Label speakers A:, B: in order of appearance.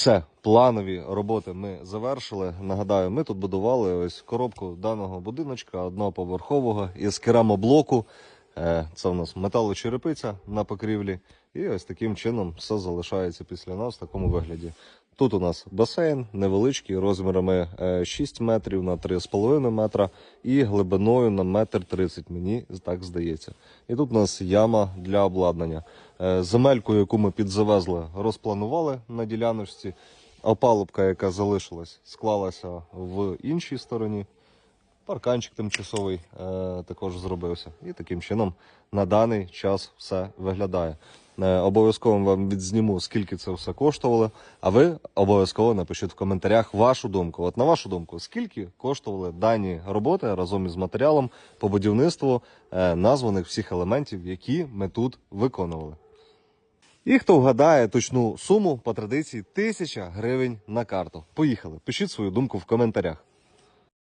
A: Все, планові роботи ми завершили. Нагадаю, ми тут будували ось коробку даного будиночка одноповерхового із керамоблоку. Е, Це у нас металочерепиця на покрівлі. І ось таким чином все залишається після нас в такому вигляді. Тут у нас басейн невеличкий, розмірами е, 6 метрів на 3,5 метра і глибиною на метр 30, мені так здається. І тут у нас яма для обладнання. Е, Земельку, яку ми підзавезли, розпланували на діляночці. Опалубка, яка залишилась, склалася в іншій стороні. Парканчик тимчасовий е, також зробився. І таким чином на даний час все виглядає. Е, обов'язково вам відзніму, скільки це все коштувало. А ви обов'язково напишіть в коментарях вашу думку. От на вашу думку, скільки коштували дані роботи разом із матеріалом по будівництву е, названих всіх елементів, які ми тут виконували. І хто вгадає точну суму по традиції 1000 гривень на карту. Поїхали. Пишіть свою думку в коментарях.